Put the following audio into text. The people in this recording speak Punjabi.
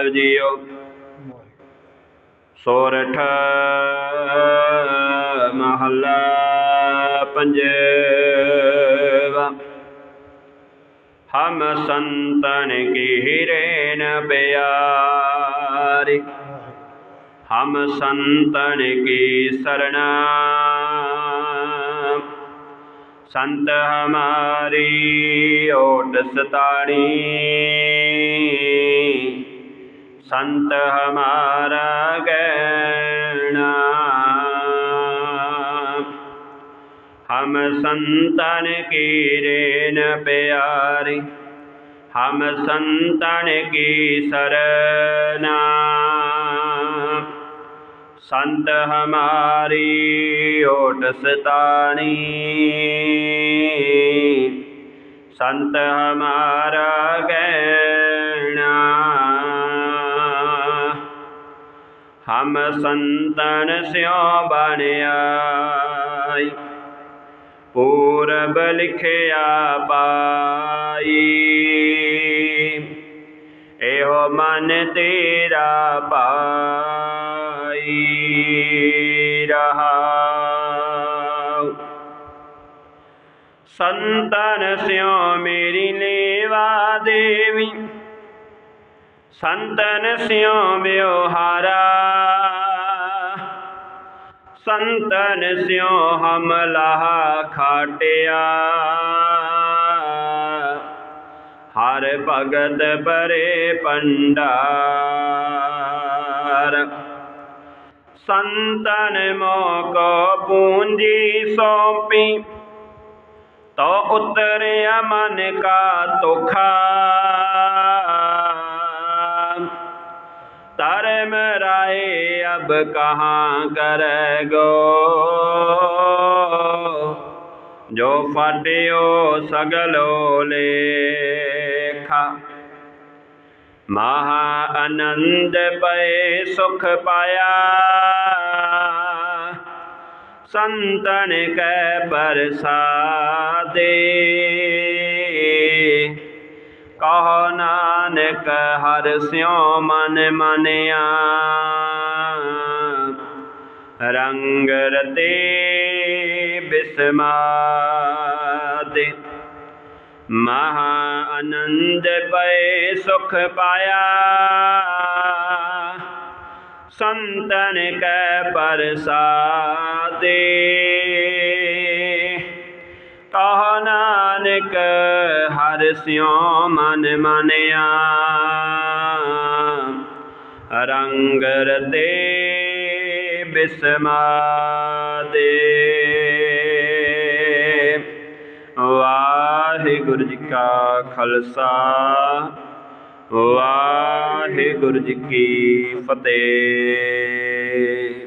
ਸਾਹਿਬ ਜੀਓ। ਸੋਰਠ ਮਹੱਲਾ ਪੰਜਵਾ। ਹਮ ਸੰਤਨ ਕੀ ਹੀਰੇਨ ਪਿਆਰੀ। ਹਮ ਸੰਤਨ ਕੀ ਸਰਣਾ। ਸੰਤ ਹਮਾਰੀ ਓਟ ਸਤਾਣੀ। ਸੰਤ ਹਮਾਰਾ ਗੈਣਾ ਹਮ ਸੰਤਨ ਕੀ ਰੇਨ ਪਿਆਰੀ, ਹਮ ਸੰਤਨ ਕੀ ਸਰਨਾ। ਸੰਤ ਹਮਾਰੀ ਓਟ ਸਤਾਣੀ। ਸੰਤ ਹਮਾਰਾ ਗੈਣਾ ਹਮ ਸੰਤਨ ਸਿਓ ਬਣਾਈ ਪੂਰਬ ਲਿਖਿਆ ਪਾਈ। ਇਹੋ ਮਨ ਤੇਰਾ ਪਾਈ, ਰਹਾਉ। ਸੰਤਨ ਸਿਓ ਮੇਰੀ ਲੇਵਾ ਦੇਵੀ ਸੰਤਨ ਸਿਓ ਵਿਵਹਾਰਾ ਸੰਤਨ ਸਿਓ ਹਮਲਾ ਖਾਟਿਆ। ਹਰ ਭਗਤ ਪਰੇ ਪੰਡਾਰ ਸੰਤਨ ਮੋਕੋ ਪੂੰਜੀ ਸੌਂਪੀ। ਤੋ ਉਤਰਿਆ ਮਨ ਕਾ ਤੋਖਾ ਰਾਏ ਅਬ ਕਹਾਂ ਕਰੇਗੋ ਜੋ ਫਾਟਿਓ ਸਗਲੋ ਲੇਖਾ ਮਹਾ ਆਨੰਦ ਪਏ ਸੁਖ ਪਾਇਆ। ਸੰਤਨ ਕੈ ਪਰਸਾਦੇ। ਕਹੋ ਨਾਨਕ ਹਰ ਸਿਉ ਮਨ ਮਨਿਆ। ਰੰਗ ਰਤੇ ਬਿਸਮਾਦੇ। ਮਹਾ ਆਨੰਦ ਪਏ ਸੁਖ ਪਾਇਆ। ਸੰਤਨ ਕੈ ਪਰਸਾਦੇ। ਨਾਨਕ, ਹਰ ਸਿਉ ਮਨ ਮਨਿਆ। ਰੰਗ ਰਤੇ ਬਿਸਮਾਦੇ ਵਾਹਿਗੁਰੂ ਜੀ ਕਾ ਖਾਲਸਾ, ਵਾਹਿਗੁਰੂ ਜੀ ਕੀ ਫਤਿਹ।